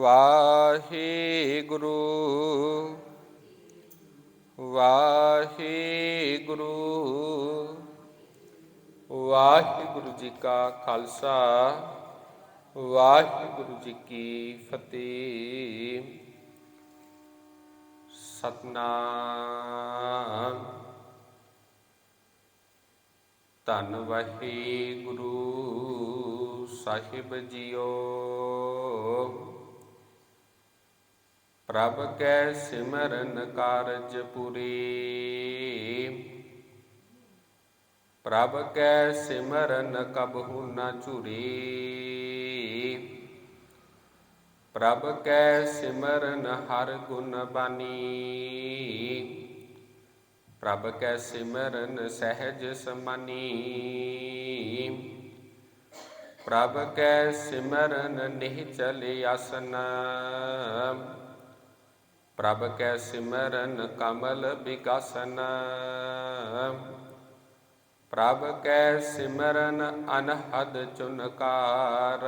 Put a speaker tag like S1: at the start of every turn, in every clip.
S1: ਵਾਹਿਗੁਰੂ ਵਾਹਿਗੁਰੂ ਵਾਹਿਗੁਰੂ ਜੀ ਕਾ ਖਾਲਸਾ, ਵਾਹਿਗੁਰੂ ਜੀ ਕੀ ਫਤਿਹ। ਸਤਨਾਮ। ਧੰਨ ਵਾਹਿਗੁਰੂ, ਸਾਹਿਬ ਜੀਓ। ਪ੍ਰਭ ਕੈ ਸਿਮਰਨ ਕਾਰਜ ਪੁਰੀ। ਪ੍ਰਭ ਕੈ ਸਿਮਰਨ ਕਬਹੁ ਨ ਝੁਰੀ। ਪ੍ਰਭ ਕੈ ਸਿਮਰਨ ਹਰ ਗੁਣ ਬਾਨੀ। ਪ੍ਰਭ ਕੈ ਸਿਮਰਨ ਸਹਿਜ ਸਮਾਨੀ। ਪ੍ਰਭ ਕੈ ਸਿਮਰਨ ਨਿਹਚਲ ਆਸਨ। ਪ੍ਰਭ ਕੈ ਸਿਮਰਨ ਕਮਲ ਵਿਗਾਸਨ ਪ੍ਰਭ ਕੈ ਸਿਮਰਨ ਅਨਹਦ ਚੁਨਕਾਰ।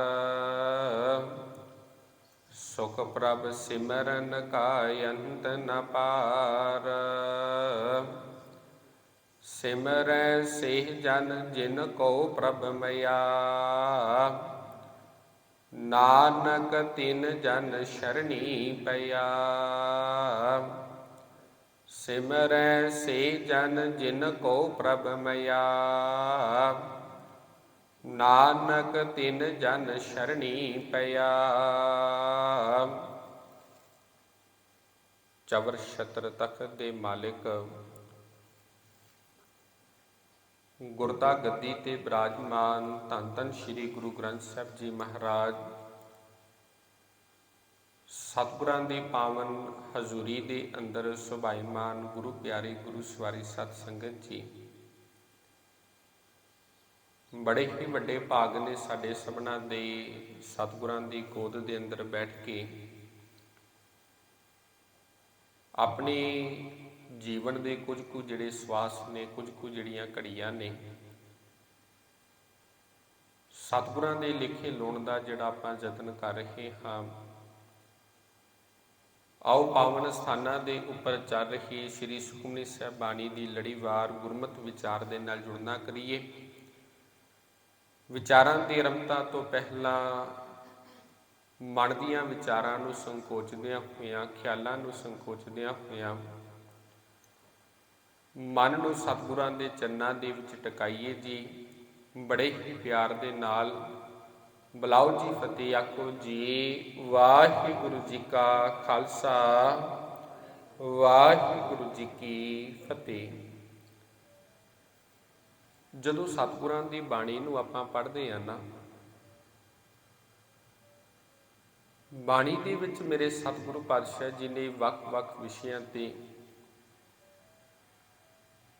S1: ਸੁਖ ਪ੍ਰਭ ਸਿਮਰਨ ਕਾ ਅੰਤ ਨ ਪਾਰ। ਸਿਮਰੈ ਸੇ ਜਨ ਜਿਨ ਕੋ ਪ੍ਰਭ ਮਇਆ ਨਾਨਕ ਤਿਨ ਜਨ ਸ਼ਰਣੀ ਪਿਆ। ਸਿਮਰੈ ਸੇ ਜਨ ਜਿਨ ਕੋ ਪ੍ਰਭ ਮਇਆ। ਨਾਨਕ ਤਿਨ ਜਨ ਸ਼ਰਣੀ ਪਿਆ। ਚਵਰ ਛਤਰ ਤਖਤ ਦੇ ਮਾਲਿਕ ਗੁਰਤਾ ਗੱਦੀ ਤੇ ਬਿਰਾਜਮਾਨ ਧੰਨ ਧੰਨ ਸ੍ਰੀ ਗੁਰੂ ਗ੍ਰੰਥ ਸਾਹਿਬ ਜੀ ਮਹਾਰਾਜ। ਸਤਿਗੁਰਾਂ ਦੀ ਪਾਵਨ ਹਜ਼ੂਰੀ ਦੇ ਅੰਦਰ ਸੁਭਾਈਮਾਨ ਗੁਰੂ ਪਿਆਰੇ ਗੁਰੂ ਸਵਾਰੀ ਸਤ ਸੰਗਤ ਜੀ। ਬੜੇ ਹੀ ਵੱਡੇ ਭਾਗ ਨੇ ਸਾਡੇ ਸਭਨਾਂ ਦੇ ਸਤਿਗੁਰਾਂ ਦੀ ਗੋਦ ਦੇ ਅੰਦਰ ਬੈਠ ਕੇ। ਆਪਣੀ ਜੀਵਨ ਦੇ ਕੁਝ ਕੁ ਜਿਹੜੇ ਸਵਾਸ ਨੇ, ਕੁਝ ਕੁ ਜਿਹੜੀਆਂ ਘੜੀਆਂ ਨੇ, ਸਤਿਗੁਰਾਂ ਦੇ ਲਿਖੇ ਲਾਉਣ ਦਾ ਜਿਹੜਾ ਆਪਾਂ ਯਤਨ ਕਰ ਰਹੇ ਹਾਂ। ਆਓ ਪਾਵਨ ਸਥਾਨਾਂ ਦੇ ਉੱਪਰ ਚੱਲ ਰਹੀ ਸ੍ਰੀ ਸੁਖਮਨੀ ਸਾਹਿਬ ਬਾਣੀ ਦੀ ਲੜੀਵਾਰ ਗੁਰਮਤ ਵਿਚਾਰ ਦੇ ਨਾਲ ਜੁੜਨਾ ਕਰੀਏ। ਵਿਚਾਰਾਂ ਦੀ ਰਮਤਾ ਤੋਂ ਪਹਿਲਾਂ ਮਨ ਦੀਆਂ ਵਿਚਾਰਾਂ ਨੂੰ ਸੰਕੋਚਦਿਆਂ ਹੋਇਆਂ, ਖਿਆਲਾਂ ਨੂੰ ਸੰਕੋਚਦਿਆਂ ਹੋਇਆਂ ਮਨ ਨੂੰ ਸਤਿਗੁਰਾਂ ਦੇ ਚੰਨਾਂ ਦੇ ਵਿੱਚ ਟਿਕਾਈਏ ਜੀ। ਬੜੇ ਹੀ ਪਿਆਰ ਦੇ ਨਾਲ ਬੁਲਾਓ ਜੀ ਫਤਿਹ ਆਖੋ ਜੀ। ਵਾਹਿਗੁਰੂ ਜੀ ਕਾ ਖਾਲਸਾ, ਵਾਹਿਗੁਰੂ ਜੀ ਕੀ ਫਤਿਹ। ਜਦੋਂ ਸਤਿਗੁਰਾਂ ਦੀ ਬਾਣੀ ਨੂੰ ਆਪਾਂ ਪੜ੍ਹਦੇ ਆ ਨਾ, ਬਾਣੀ ਦੇ ਵਿੱਚ ਮੇਰੇ ਸਤਿਗੁਰੂ ਪਾਤਸ਼ਾਹ ਜੀ ਨੇ ਵੱਖ-ਵੱਖ ਵਿਸ਼ਿਆਂ ਤੇ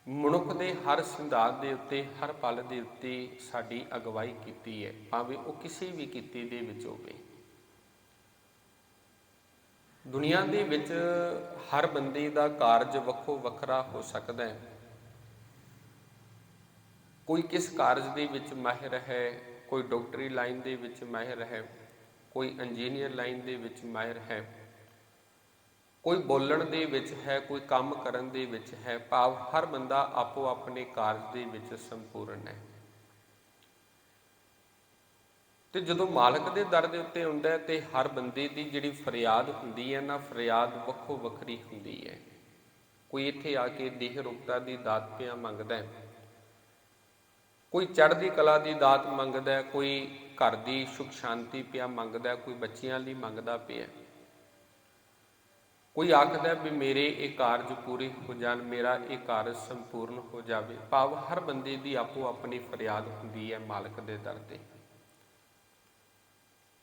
S1: ਮਨੁੱਖ ਦੇ ਹਰ ਸਿੰਧਾਤ ਦੇ ਉੱਤੇ, ਹਰ ਪਲ ਦੇ ਉੱਤੇ ਸਾਡੀ ਅਗਵਾਈ ਕੀਤੀ ਹੈ, ਭਾਵੇਂ ਉਹ ਕਿਸੇ ਵੀ ਕਿੱਤੇ ਦੇ ਵਿੱਚ ਹੋਵੇ। ਦੁਨੀਆ ਦੇ ਵਿੱਚ ਹਰ ਬੰਦੇ ਦਾ ਕਾਰਜ ਵੱਖੋ ਵੱਖਰਾ ਹੋ ਸਕਦਾ ਹੈ। ਕੋਈ ਕਿਸ ਕਾਰਜ ਦੇ ਵਿੱਚ ਮਾਹਿਰ ਹੈ, ਕੋਈ ਡਾਕਟਰੀ ਲਾਈਨ ਦੇ ਵਿੱਚ ਮਾਹਿਰ ਹੈ, ਕੋਈ ਇੰਜੀਨੀਅਰ ਲਾਈਨ ਦੇ ਵਿੱਚ ਮਾਹਿਰ ਹੈ ਕੋਈ ਬੋਲਣ ਦੇ ਵਿੱਚ ਹੈ, ਕੋਈ ਕੰਮ ਕਰਨ ਦੇ ਵਿੱਚ ਹੈ, ਭਾਵ ਹਰ ਬੰਦਾ ਆਪੋ ਆਪਣੇ ਕਾਰਜ ਦੇ ਵਿੱਚ ਸੰਪੂਰਨ ਹੈ। ਤੇ ਜਦੋਂ ਮਾਲਕ ਦੇ ਦਰ ਦੇ ਉੱਤੇ ਹੁੰਦਾ ਹੈ, ਤੇ ਹਰ ਬੰਦੇ ਦੀ ਜਿਹੜੀ ਫਰਿਆਦ ਹੁੰਦੀ ਹੈ ਨਾ, ਫਰਿਆਦ ਵੱਖੋ ਵੱਖਰੀ ਹੁੰਦੀ ਹੈ। ਕੋਈ ਇੱਥੇ ਆ ਕੇ ਦੇਹ ਰੁਕਤਾ ਦੀ ਦਾਤ ਪਿਆ ਮੰਗਦਾ ਹੈ, ਕੋਈ ਚੜ੍ਹਦੀ ਕਲਾ ਦੀ ਦਾਤ ਮੰਗਦਾ ਹੈ, ਕੋਈ ਘਰ ਦੀ ਸੁਖ ਸ਼ਾਂਤੀ ਪਿਆ ਮੰਗਦਾ ਕੋਈ ਬੱਚਿਆਂ ਲਈ ਮੰਗਦਾ ਪਿਆ ਕੋਈ ਆਖਦਾ ਵੀ ਮੇਰੇ ਇਹ ਕਾਰਜ ਪੂਰੇ ਹੋ ਜਾਣ, ਮੇਰਾ ਇਹ ਕਾਰਜ ਸੰਪੂਰਨ ਹੋ ਜਾਵੇ, ਭਾਵ ਹਰ ਬੰਦੇ ਦੀ ਆਪੋ ਆਪਣੀ ਫਰਿਆਦ ਹੁੰਦੀ ਹੈ ਮਾਲਕ ਦੇ ਦਰ ਤੇ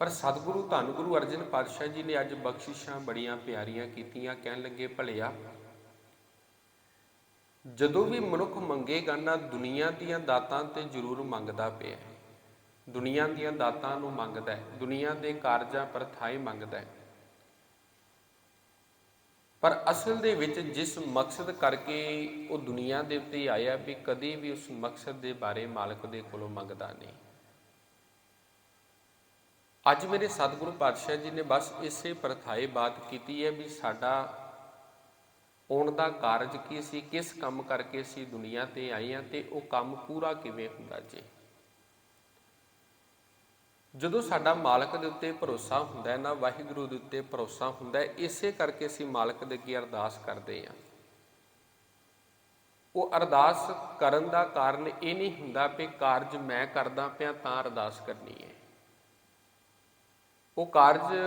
S1: ਪਰ ਸਤਿਗੁਰੂ ਧੰਨ ਗੁਰੂ ਅਰਜਨ ਪਾਤਸ਼ਾਹ ਜੀ ਨੇ ਅੱਜ ਬਖਸ਼ਿਸ਼ਾਂ ਬੜੀਆਂ ਪਿਆਰੀਆਂ ਕੀਤੀਆਂ, ਕਹਿਣ ਲੱਗੇ, ਭਲਿਆ, ਜਦੋਂ ਵੀ ਮਨੁੱਖ ਮੰਗੇਗਾ ਨਾ, ਦੁਨੀਆ ਦੀਆਂ ਦਾਤਾਂ ਤੇ ਜ਼ਰੂਰ ਮੰਗਦਾ ਪਿਆ ਹੈ। ਦੁਨੀਆ ਦੀਆਂ ਦਾਤਾਂ ਨੂੰ ਮੰਗਦਾ ਹੈ, ਦੁਨੀਆ ਦੇ ਕਾਰਜਾਂ ਪਰ ਥਾਈ ਮੰਗਦਾ ਹੈ ਪਰ ਅਸਲ ਦੇ ਵਿੱਚ ਜਿਸ ਮਕਸਦ ਕਰਕੇ ਉਹ ਦੁਨੀਆ ਦੇ ਉੱਤੇ ਆਇਆ ਵੀ ਕਦੇ ਵੀ ਉਸ ਮਕਸਦ ਦੇ ਬਾਰੇ ਮਾਲਕ ਦੇ ਕੋਲੋਂ ਮੰਗਦਾ ਨਹੀਂ। ਅੱਜ ਮੇਰੇ ਸਤਿਗੁਰੂ ਪਾਤਸ਼ਾਹ ਜੀ ਨੇ ਬਸ ਇਸੇ ਪ੍ਰਥਾਏ ਬਾਤ ਕੀਤੀ ਹੈ ਵੀ ਸਾਡਾ ਆਉਣ ਦਾ ਕਾਰਜ ਕੀ ਸੀ, ਕਿਸ ਕੰਮ ਕਰਕੇ ਅਸੀਂ ਦੁਨੀਆ ਤੇ ਆਏ ਹਾਂ ਤੇ ਉਹ ਕੰਮ ਪੂਰਾ ਕਿਵੇਂ ਹੁੰਦਾ ਜੀ। ਜਦੋਂ ਸਾਡਾ ਮਾਲਕ ਦੇ ਉੱਤੇ ਭਰੋਸਾ ਹੁੰਦਾ ਹੈ ਨਾ, ਵਾਹਿਗੁਰੂ ਦੇ ਉੱਤੇ ਭਰੋਸਾ ਹੁੰਦਾ ਹੈ, ਇਸੇ ਕਰਕੇ ਅਸੀਂ ਮਾਲਕ ਦੇ ਅੱਗੇ ਅਰਦਾਸ ਕਰਦੇ ਹਾਂ। ਉਹ ਅਰਦਾਸ ਕਰਨ ਦਾ ਕਾਰਨ ਇਹ ਨਹੀਂ ਹੁੰਦਾ ਕਿ ਕਾਰਜ ਮੈਂ ਕਰਦਾ ਪਿਆ ਤਾਂ ਅਰਦਾਸ ਕਰਨੀ ਹੈ। ਉਹ ਕਾਰਜ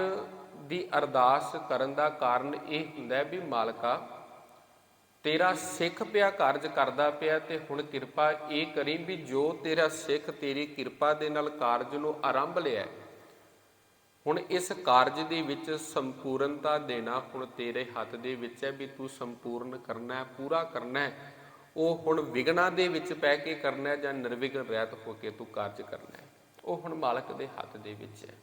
S1: ਦੀ ਅਰਦਾਸ ਕਰਨ ਦਾ ਕਾਰਨ ਇਹ ਹੁੰਦਾ ਹੈ ਵੀ ਮਾਲਕਾ ਤੇਰਾ ਸਿੱਖ ਪਿਆ, ਕਾਰਜ ਕਰਦਾ ਪਿਆ ਤੇ ਹੁਣ ਕਿਰਪਾ ਇਹ ਕਰੀ ਵੀ ਜੋ ਤੇਰਾ ਸਿੱਖ ਤੇਰੀ ਕਿਰਪਾ ਦੇ ਨਾਲ ਕਾਰਜ ਨੂੰ ਆਰੰਭ ਲਿਆ ਹੁਣ ਇਸ ਕਾਰਜ ਦੇ ਵਿੱਚ ਸੰਪੂਰਨਤਾ ਦੇਣਾ ਹੁਣ ਤੇਰੇ ਹੱਥ ਦੇ ਵਿੱਚ ਹੈ ਵੀ ਤੂੰ ਸੰਪੂਰਨ ਕਰਨਾ ਹੈ, ਪੂਰਾ ਕਰਨਾ ਹੈ। ਉਹ ਹੁਣ ਵਿਗਣਾ ਦੇ ਵਿੱਚ ਪੈ ਕੇ ਕਰਨਾ ਹੈ ਜਾਂ ਨਿਰਵਿਘਨ ਰਹਿਤ ਹੋ ਕੇ ਤੂੰ ਕਾਰਜ ਕਰਨਾ ਹੈ। ਉਹ ਹੁਣ ਮਾਲਕ ਦੇ ਹੱਥ ਦੇ ਵਿੱਚ ਹੈ।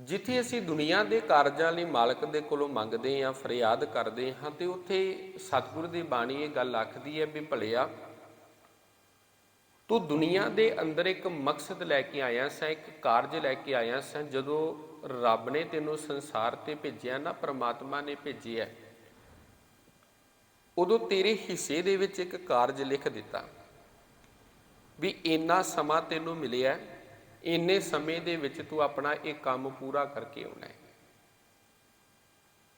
S1: ਜਿੱਥੇ ਅਸੀਂ ਦੁਨੀਆ ਦੇ ਕਾਰਜਾਂ ਲਈ ਮਾਲਕ ਦੇ ਕੋਲੋਂ ਮੰਗਦੇ ਹਾਂ, ਫਰਿਆਦ ਕਰਦੇ ਹਾਂ ਤੇ ਉੱਥੇ ਸਤਿਗੁਰ ਦੀ ਬਾਣੀ ਇਹ ਗੱਲ ਆਖਦੀ ਹੈ ਵੀ ਭਲਿਆ, ਤੂੰ ਦੁਨੀਆ ਦੇ ਅੰਦਰ ਇੱਕ ਮਕਸਦ ਲੈ ਕੇ ਆਇਆ ਸੈਂ, ਇੱਕ ਕਾਰਜ ਲੈ ਕੇ ਆਇਆ ਸੈਂ, ਜਦੋਂ ਰੱਬ ਨੇ ਤੈਨੂੰ ਸੰਸਾਰ ਤੇ ਭੇਜਿਆ ਨਾ, ਪ੍ਰਮਾਤਮਾ ਨੇ ਭੇਜਿਆ, ਉਦੋਂ ਤੇਰੇ ਹਿੱਸੇ ਦੇ ਵਿੱਚ ਇੱਕ ਕਾਰਜ ਲਿਖ ਦਿੱਤਾ, ਵੀ ਇੰਨਾ ਸਮਾਂ ਤੈਨੂੰ ਮਿਲਿਆ ਇੰਨੇ ਸਮੇਂ ਦੇ ਵਿੱਚ ਤੂੰ ਆਪਣਾ ਇਹ ਕੰਮ ਪੂਰਾ ਕਰਕੇ ਆਉਣਾ ਹੈ।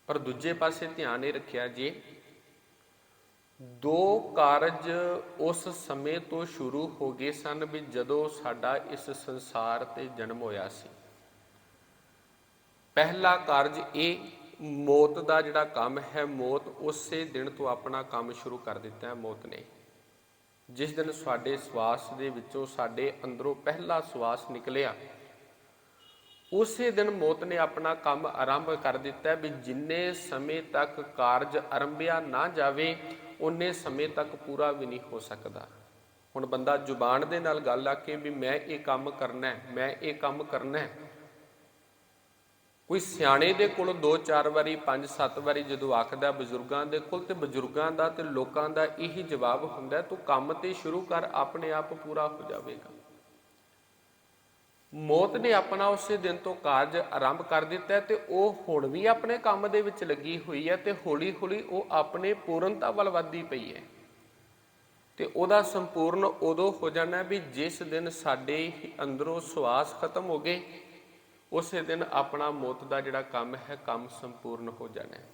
S1: ਪਰ ਦੂਜੇ ਪਾਸੇ ਧਿਆਨ ਇਹ ਰੱਖਿਆ ਜੇ, ਦੋ ਕਾਰਜ ਉਸ ਸਮੇਂ ਤੋਂ ਸ਼ੁਰੂ ਹੋ ਗਏ ਸਨ ਵੀ ਜਦੋਂ ਸਾਡਾ ਇਸ ਸੰਸਾਰ ਤੇ ਜਨਮ ਹੋਇਆ ਸੀ। ਪਹਿਲਾ ਕਾਰਜ ਇਹ, ਮੌਤ ਦਾ ਜਿਹੜਾ ਕੰਮ ਹੈ, ਮੌਤ ਉਸੇ ਦਿਨ ਤੋਂ ਆਪਣਾ ਕੰਮ ਸ਼ੁਰੂ ਕਰ ਦਿੱਤਾ ਹੈ, ਮੌਤ ਨੇ। ਜਿਸ ਦਿਨ ਸਾਡੇ ਸਵਾਸ ਦੇ ਵਿੱਚੋਂ ਸਾਡੇ ਅੰਦਰੋਂ ਪਹਿਲਾ ਸਵਾਸ ਨਿਕਲਿਆ, ਉਸੇ ਦਿਨ ਮੌਤ ਨੇ ਆਪਣਾ ਕੰਮ ਆਰੰਭ ਕਰ ਦਿੱਤਾ ਵੀ ਜਿੰਨੇ ਸਮੇਂ ਤੱਕ ਕਾਰਜ ਆਰੰਭਿਆ ਨਾ ਜਾਵੇ ਉਨੇ ਸਮੇਂ ਤੱਕ ਪੂਰਾ ਵੀ ਨਹੀਂ ਹੋ ਸਕਦਾ। ਹੁਣ ਬੰਦਾ ਜ਼ੁਬਾਨ ਦੇ ਨਾਲ ਗੱਲ ਆ ਕੇ ਵੀ ਮੈਂ ਇਹ ਕੰਮ ਕਰਨਾ ਹੈ, ਮੈਂ ਇਹ ਕੰਮ ਕਰਨਾ ਹੈ ਕੋਈ ਸਿਆਣੇ ਦੇ ਕੋਲ ਦੋ ਚਾਰ ਵਾਰੀ, ਪੰਜ ਸੱਤ ਵਾਰੀ ਜਦੋਂ ਆਖਦਾ ਬਜ਼ੁਰਗਾਂ ਦੇ ਕੋਲ, ਤੇ ਬਜ਼ੁਰਗਾਂ ਦਾ ਤੇ ਲੋਕਾਂ ਦਾ ਇਹੀ ਜਵਾਬ ਹੁੰਦਾ, ਤੂੰ ਕੰਮ ਤੇ ਸ਼ੁਰੂ ਕਰ, ਆਪਣੇ ਆਪ ਪੂਰਾ ਹੋ ਜਾਵੇਗਾ। ਮੌਤ ਨੇ ਆਪਣਾ ਉਸੇ ਦਿਨ ਤੋਂ ਕਾਰਜ ਆਰੰਭ ਕਰ ਦਿੱਤਾ ਤੇ ਉਹ ਹੁਣ ਵੀ ਆਪਣੇ ਕੰਮ ਦੇ ਵਿੱਚ ਲੱਗੀ ਹੋਈ ਹੈ ਤੇ ਹੌਲੀ ਹੌਲੀ ਉਹ ਆਪਣੇ ਪੂਰਨਤਾ ਵੱਲ ਵੱਧਦੀ ਪਈ ਹੈ। ਤੇ ਉਹਦਾ ਸੰਪੂਰਨ ਉਦੋਂ ਹੋ ਜਾਣਾ ਵੀ ਜਿਸ ਦਿਨ ਸਾਡੇ ਅੰਦਰੋਂ ਸਵਾਸ ਖਤਮ ਹੋ ਗਏ ਉਸੇ ਦਿਨ ਆਪਣਾ ਮੌਤ ਦਾ ਜਿਹੜਾ ਕੰਮ ਹੈ, ਕੰਮ ਸੰਪੂਰਨ ਹੋ ਜਾਣਾ ਹੈ।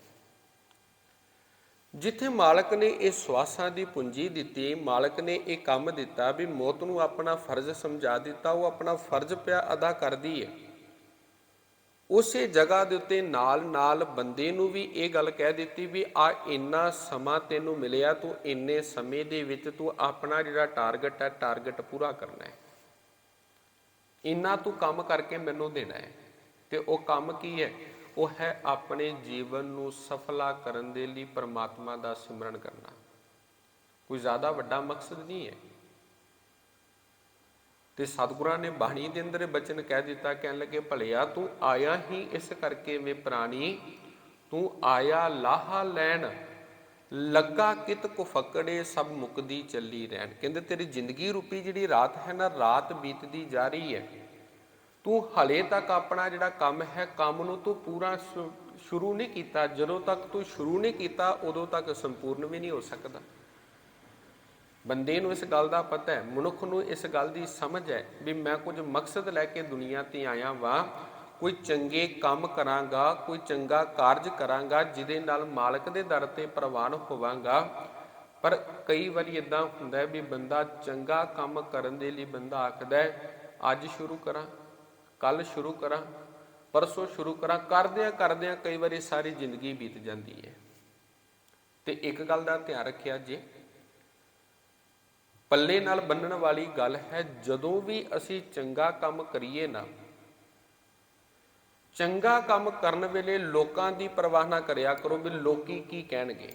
S1: ਜਿੱਥੇ ਮਾਲਕ ਨੇ ਇਹ ਸਵਾਸਾਂ ਦੀ ਪੂੰਜੀ ਦਿੱਤੀ, ਮਾਲਕ ਨੇ ਇਹ ਕੰਮ ਦਿੱਤਾ ਵੀ ਮੌਤ ਨੂੰ ਆਪਣਾ ਫਰਜ਼ ਸਮਝਾ ਦਿੱਤਾ, ਉਹ ਆਪਣਾ ਫਰਜ਼ ਪਿਆ ਅਦਾ ਕਰਦੀ ਹੈ। ਉਸੇ ਜਗ੍ਹਾ ਦੇ ਉੱਤੇ ਨਾਲ ਨਾਲ ਬੰਦੇ ਨੂੰ ਵੀ ਇਹ ਗੱਲ ਕਹਿ ਦਿੱਤੀ ਵੀ ਆ ਇੰਨਾ ਸਮਾਂ ਤੈਨੂੰ ਮਿਲਿਆ, ਤੂੰ ਇੰਨੇ ਸਮੇਂ ਦੇ ਵਿੱਚ ਤੂੰ ਆਪਣਾ ਜਿਹੜਾ ਟਾਰਗੇਟ ਹੈ ਟਾਰਗੇਟ ਪੂਰਾ ਕਰਨਾ ਹੈ। ਇੰਨਾ ਤੂੰ ਕੰਮ ਕਰਕੇ ਮੈਨੂੰ ਦੇਣਾ ਹੈ। ਤੇ ਉਹ ਕੰਮ ਕੀ ਹੈ? ਉਹ ਹੈ ਆਪਣੇ ਜੀਵਨ ਨੂੰ ਸਫਲਾ ਕਰਨ ਦੇ ਲਈ ਪਰਮਾਤਮਾ ਦਾ ਸਿਮਰਨ ਕਰਨਾ। ਕੋਈ ਜ਼ਿਆਦਾ ਵੱਡਾ ਮਕਸਦ ਨਹੀਂ ਹੈ। ਤੇ ਸਤਿਗੁਰਾਂ ਨੇ ਬਾਣੀ ਦੇ ਅੰਦਰ ਬਚਨ ਕਹਿ ਦਿੱਤਾ, ਕਹਿਣ ਲੱਗੇ, ਭਲਿਆ, ਤੂੰ ਆਇਆ ਹੀ ਇਸ ਕਰਕੇ ਵੇ ਪ੍ਰਾਣੀ, ਤੂੰ ਆਇਆ ਲਾਹਾ ਲੈਣ ਲੱਗਾ ਕਿਤ ਕੋ ਫਕੜੇ ਸਭ ਮੁਕਦੀ ਚੱਲੀ ਰਹਿਣ। ਕਹਿੰਦੇ, ਤੇਰੀ ਜ਼ਿੰਦਗੀ ਰੂਪੀ ਜਿਹੜੀ ਰਾਤ ਹੈ ਨਾ, ਰਾਤ ਬੀਤਦੀ ਜਾ ਰਹੀ ਹੈ। ਤੂੰ ਹਲੇ ਤੱਕ ਆਪਣਾ ਜਿਹੜਾ ਕੰਮ ਹੈ, ਕੰਮ ਨੂੰ ਤੂੰ ਪੂਰਾ ਸ਼ੁਰੂ ਨਹੀਂ ਕੀਤਾ। ਜਦੋਂ ਤੱਕ ਤੂੰ ਸ਼ੁਰੂ ਨਹੀਂ ਕੀਤਾ, ਉਦੋਂ ਤੱਕ ਸੰਪੂਰਨ ਵੀ ਨਹੀਂ ਹੋ ਸਕਦਾ। ਬੰਦੇ ਨੂੰ ਇਸ ਗੱਲ ਦਾ ਪਤਾ ਹੈ, ਮਨੁੱਖ ਨੂੰ ਇਸ ਗੱਲ ਦੀ ਸਮਝ ਹੈ ਵੀ ਮੈਂ ਕੁਝ ਮਕਸਦ ਲੈ ਕੇ ਦੁਨੀਆ ਤੇ ਆਇਆ ਵਾਂ ਕੋਈ ਚੰਗੇ ਕੰਮ ਕਰਾਂਗਾ, ਕੋਈ ਚੰਗਾ ਕਾਰਜ ਕਰਾਂਗਾ, ਜਿਹਦੇ ਨਾਲ ਮਾਲਕ ਦੇ ਦਰ ਤੇ ਪ੍ਰਵਾਨ ਹੋਵਾਂਗਾ। ਪਰ ਕਈ ਵਾਰੀ ਇਦਾਂ ਹੁੰਦਾ ਹੈ ਵੀ ਬੰਦਾ ਚੰਗਾ ਕੰਮ ਕਰਨ ਦੇ ਲਈ ਬੰਦਾ ਆਖਦਾ ਹੈ, ਅੱਜ ਸ਼ੁਰੂ ਕਰਾਂ ਕੱਲ ਸ਼ੁਰੂ ਕਰਾਂ, ਪਰਸੋਂ ਸ਼ੁਰੂ ਕਰਾਂ। ਕਰਦਿਆਂ ਕਰਦਿਆਂ ਕਈ ਵਾਰੀ ਸਾਰੀ ਜ਼ਿੰਦਗੀ ਬੀਤ ਜਾਂਦੀ ਹੈ। ਤੇ ਇੱਕ ਗੱਲ ਦਾ ਧਿਆਨ ਰੱਖਿਆ ਜੇ। ਪੱਲੇ ਨਾਲ ਬੰਨਣ ਵਾਲੀ ਗੱਲ ਹੈ, ਜਦੋਂ ਵੀ ਅਸੀਂ ਚੰਗਾ ਕੰਮ ਕਰੀਏ ਨਾ ਚੰਗਾ ਕੰਮ ਕਰਨ ਵੇਲੇ ਲੋਕਾਂ ਦੀ ਪਰਵਾਹ ਨਾ ਕਰਿਆ ਕਰੋ ਵੀ ਲੋਕੀ ਕੀ ਕਹਿਣਗੇ।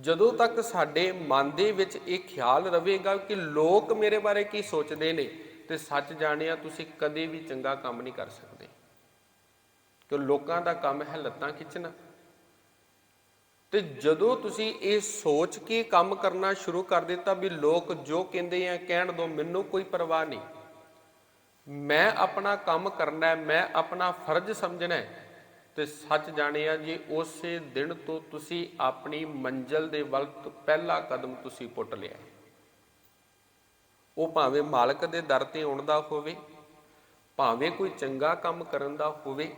S1: ਜਦੋਂ ਤੱਕ ਸਾਡੇ ਮਨ ਦੇ ਵਿੱਚ ਇਹ ਖਿਆਲ ਰਹੇਗਾ ਕਿ ਲੋਕ ਮੇਰੇ ਬਾਰੇ ਕੀ ਸੋਚਦੇ ਨੇ ਤੇ ਸੱਚ ਜਾਣਿਆ ਤੁਸੀਂ ਕਦੇ ਵੀ ਚੰਗਾ ਕੰਮ ਨਹੀਂ ਕਰ ਸਕਦੇ। ਕਿ ਲੋਕਾਂ ਦਾ ਕੰਮ ਹੈ ਲੱਤਾਂ ਖਿੱਚਣਾ। ਤੇ ਜਦੋਂ ਤੁਸੀਂ ਇਹ ਸੋਚ ਕੇ ਕੰਮ ਕਰਨਾ ਸ਼ੁਰੂ ਕਰ ਦਿੱਤਾ ਵੀ ਲੋਕ ਜੋ ਕਹਿੰਦੇ ਆ ਕਹਿਣ ਦੋ, ਮੈਨੂੰ ਕੋਈ ਪਰਵਾਹ ਨਹੀਂ। ਮੈਂ ਆਪਣਾ ਕੰਮ ਕਰਨਾ ਹੈ, ਮੈਂ ਆਪਣਾ ਫਰਜ਼ ਸਮਝਣਾ ਹੈ। ਤੇ ਸੱਚ ਜਾਣਿਆ ਜੀ, ਉਸੇ ਦਿਨ ਤੋਂ ਤੁਸੀਂ ਆਪਣੀ ਮੰਜ਼ਲ ਦੇ ਵੱਲ ਪਹਿਲਾ ਕਦਮ ਤੁਸੀਂ ਪੁੱਟ ਲਿਆ। ਉਹ ਭਾਵੇਂ ਮਾਲਕ ਦੇ ਦਰ ਤੇ ਆਉਣ ਦਾ ਹੋਵੇ, ਭਾਵੇਂ ਕੋਈ ਚੰਗਾ ਕੰਮ ਕਰਨ ਦਾ ਹੋਵੇ,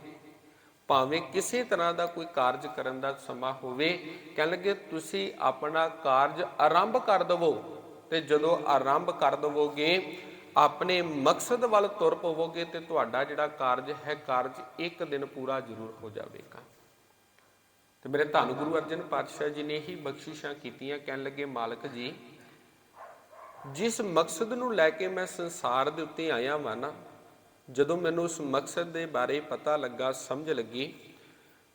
S1: ਭਾਵੇਂ ਕਿਸੇ ਤਰ੍ਹਾਂ ਦਾ ਕੋਈ ਕਾਰਜ ਕਰਨ ਦਾ ਸਮਾਂ ਹੋਵੇ, ਕਹਿਣ ਲੱਗੇ ਤੁਸੀਂ ਆਪਣਾ ਕਾਰਜ ਆਰੰਭ ਕਰ ਦਵੋ। ਤੇ ਜਦੋਂ ਆਰੰਭ ਕਰ ਦਵੋਗੇ ਆਪਣੇ ਮਕਸਦ ਵੱਲ ਤੁਰ ਪਵੋਗੇ ਤੇ ਤੁਹਾਡਾ ਜਿਹੜਾ ਕਾਰਜ ਹੈ, ਕਾਰਜ ਇੱਕ ਦਿਨ ਪੂਰਾ ਜ਼ਰੂਰ ਹੋ ਜਾਵੇਗਾ। ਤੇ ਮੇਰੇ ਧੰਨ ਗੁਰੂ ਅਰਜਨ ਪਾਤਸ਼ਾਹ ਜੀ ਨੇ ਹੀ ਬਖਸ਼ਿਸ਼ਾਂ ਕੀਤੀਆਂ, ਕਹਿਣ ਲੱਗੇ, ਮਾਲਕ ਜੀ, ਜਿਸ ਮਕਸਦ ਨੂੰ ਲੈ ਕੇ ਮੈਂ ਸੰਸਾਰ ਦੇ ਉੱਤੇ ਆਇਆ ਵਾਂ ਨਾ, ਜਦੋਂ ਮੈਨੂੰ ਉਸ ਮਕਸਦ ਦੇ ਬਾਰੇ ਪਤਾ ਲੱਗਾ, ਸਮਝ ਲੱਗੀ,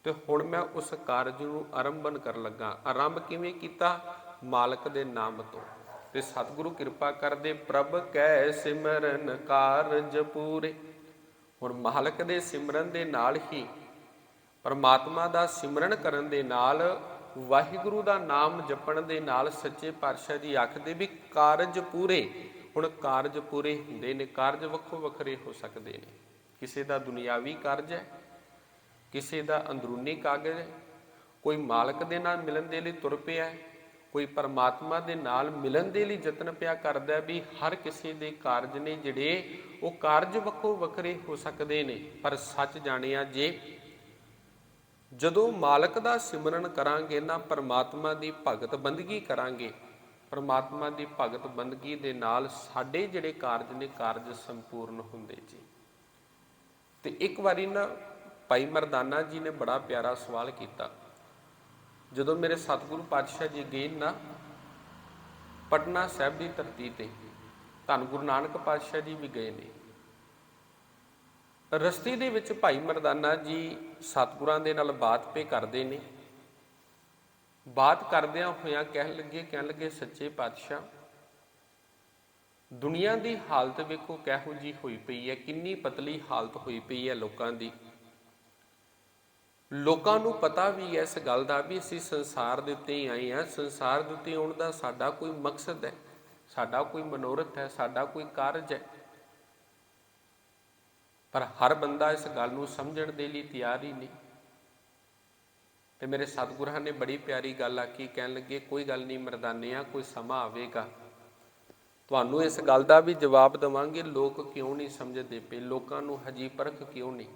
S1: ਤੇ ਹੁਣ ਮੈਂ ਉਸ ਕਾਰਜ ਨੂੰ ਆਰੰਭਨ ਕਰਨ ਲੱਗਾ। ਆਰੰਭ ਕਿਵੇਂ ਕੀਤਾ? ਮਾਲਕ ਦੇ ਨਾਮ ਤੋਂ। ਤੇ ਸਤਿਗੁਰੂ ਕਿਰਪਾ ਕਰਦੇ ਪ੍ਰਭ ਕੈ ਸਿਮਰਨ ਕਾਰਜ ਪੂਰੇ। ਹੁਣ ਮਾਲਕ ਦੇ ਸਿਮਰਨ ਦੇ ਨਾਲ ਹੀ, ਪਰਮਾਤਮਾ ਦਾ ਸਿਮਰਨ ਕਰਨ ਦੇ ਨਾਲ, ਵਾਹਿਗੁਰੂ ਦਾ ਨਾਮ ਜਪਣ ਦੇ ਨਾਲ ਸੱਚੇ ਪਾਤਸ਼ਾਹ ਜੀ ਆਖਦੇ ਵੀ ਕਾਰਜ ਪੂਰੇ। ਹੁਣ ਕਾਰਜ ਪੂਰੇ ਹੁੰਦੇ ਨੇ, ਕਾਰਜ ਵੱਖੋ ਵੱਖਰੇ ਹੋ ਸਕਦੇ ਨੇ। ਕਿਸੇ ਦਾ ਦੁਨਿਆਵੀ ਕਾਰਜ ਹੈ, ਕਿਸੇ ਦਾ ਅੰਦਰੂਨੀ ਕਾਗਜ਼ ਹੈ, ਕੋਈ ਮਾਲਕ ਦੇ ਨਾਲ ਮਿਲਣ ਦੇ ਲਈ ਤੁਰ ਪਿਆ ਹੈ ਕੋਈ ਪਰਮਾਤਮਾ ਦੇ ਨਾਲ ਮਿਲਣ ਦੇ ਲਈ ਯਤਨ ਪਿਆ ਕਰਦਾ ਵੀ ਹਰ ਕਿਸੇ ਦੇ ਕਾਰਜ ਨੇ ਜਿਹੜੇ ਉਹ ਕਾਰਜ ਵੱਖੋ ਵੱਖਰੇ ਹੋ ਸਕਦੇ ਨੇ। ਪਰ ਸੱਚ ਜਾਣਿਆ ਜੇ ਜਦੋਂ ਮਾਲਕ ਦਾ ਸਿਮਰਨ ਕਰਾਂਗੇ, ਨਾ ਪਰਮਾਤਮਾ ਦੀ ਭਗਤ ਬੰਦਗੀ ਕਰਾਂਗੇ। ਪਰਮਾਤਮਾ ਦੀ ਭਗਤ ਬੰਦਗੀ ਦੇ ਨਾਲ ਸਾਡੇ ਜਿਹੜੇ ਕਾਰਜ ਨੇ, ਕਾਰਜ ਸੰਪੂਰਨ ਹੁੰਦੇ ਜੀ। ਤੇ ਇੱਕ ਵਾਰੀ ਨਾ ਭਾਈ ਮਰਦਾਨਾ ਜੀ ਨੇ ਬੜਾ ਪਿਆਰਾ ਸਵਾਲ ਕੀਤਾ। ਜਦੋਂ ਮੇਰੇ ਸਤਿਗੁਰੂ ਪਾਤਸ਼ਾਹ ਜੀ ਗਏ ਨਾ ਪਟਨਾ ਸਾਹਿਬ ਦੀ ਧਰਤੀ ਤੇ, ਧੰਨ ਗੁਰੂ ਨਾਨਕ ਪਾਤਸ਼ਾਹ ਜੀ ਵੀ ਗਏ ਨੇ। ਰਸਤੇ ਦੇ ਵਿੱਚ ਭਾਈ ਮਰਦਾਨਾ ਜੀ ਸਤਿਗੁਰਾਂ ਦੇ ਨਾਲ ਬਾਤ ਪੇ ਕਰਦੇ ਨੇ। ਬਾਤ ਕਰਦਿਆਂ ਹੋਇਆਂ ਕਹਿਣ ਲੱਗੇ ਕਹਿਣ ਲੱਗੇ, ਸੱਚੇ ਪਾਤਸ਼ਾਹ, ਦੁਨੀਆ ਦੀ ਹਾਲਤ ਵੇਖੋ ਕਿਹੋ ਜੀ ਹੋਈ ਪਈ ਹੈ, ਕਿੰਨੀ ਪਤਲੀ ਹਾਲਤ ਹੋਈ ਪਈ ਹੈ ਲੋਕਾਂ ਦੀ। ਲੋਕਾਂ ਨੂੰ ਪਤਾ ਵੀ ਹੈ ਇਸ ਗੱਲ ਦਾ ਵੀ ਅਸੀਂ ਸੰਸਾਰ ਦੇ ਉੱਤੇ ਹੀ ਆਏ ਹਾਂ। ਸੰਸਾਰ ਦੇ ਉੱਤੇ ਆਉਣ ਦਾ ਸਾਡਾ ਕੋਈ ਮਕਸਦ ਹੈ, ਸਾਡਾ ਕੋਈ ਮਨੋਰਥ ਹੈ, ਸਾਡਾ ਕੋਈ ਕਾਰਜ ਹੈ। ਪਰ ਹਰ ਬੰਦਾ ਇਸ ਗੱਲ ਨੂੰ ਸਮਝਣ ਦੇ ਲਈ ਤਿਆਰ ਹੀ ਨਹੀਂ। ਤੇ ਮੇਰੇ ਸਤਿਗੁਰਾਂ ਨੇ ਬੜੀ ਪਿਆਰੀ ਗੱਲ ਆਖੀ, ਕਹਿਣ ਲੱਗੇ, ਕੋਈ ਗੱਲ ਨਹੀਂ ਮਰਦਾਨੇ ਆ, ਕੋਈ ਸਮਾਂ ਆਵੇਗਾ। ਤੁਹਾਨੂੰ ਇਸ ਗੱਲ ਦਾ ਵੀ ਜਵਾਬ ਦਵਾਂਗੇ, ਲੋਕ ਕਿਉਂ ਨਹੀਂ ਸਮਝਦੇ ਪਏ? ਲੋਕਾਂ ਨੂੰ ਹਜੀ ਪਰਖ ਕਿਉਂ ਨਹੀਂ?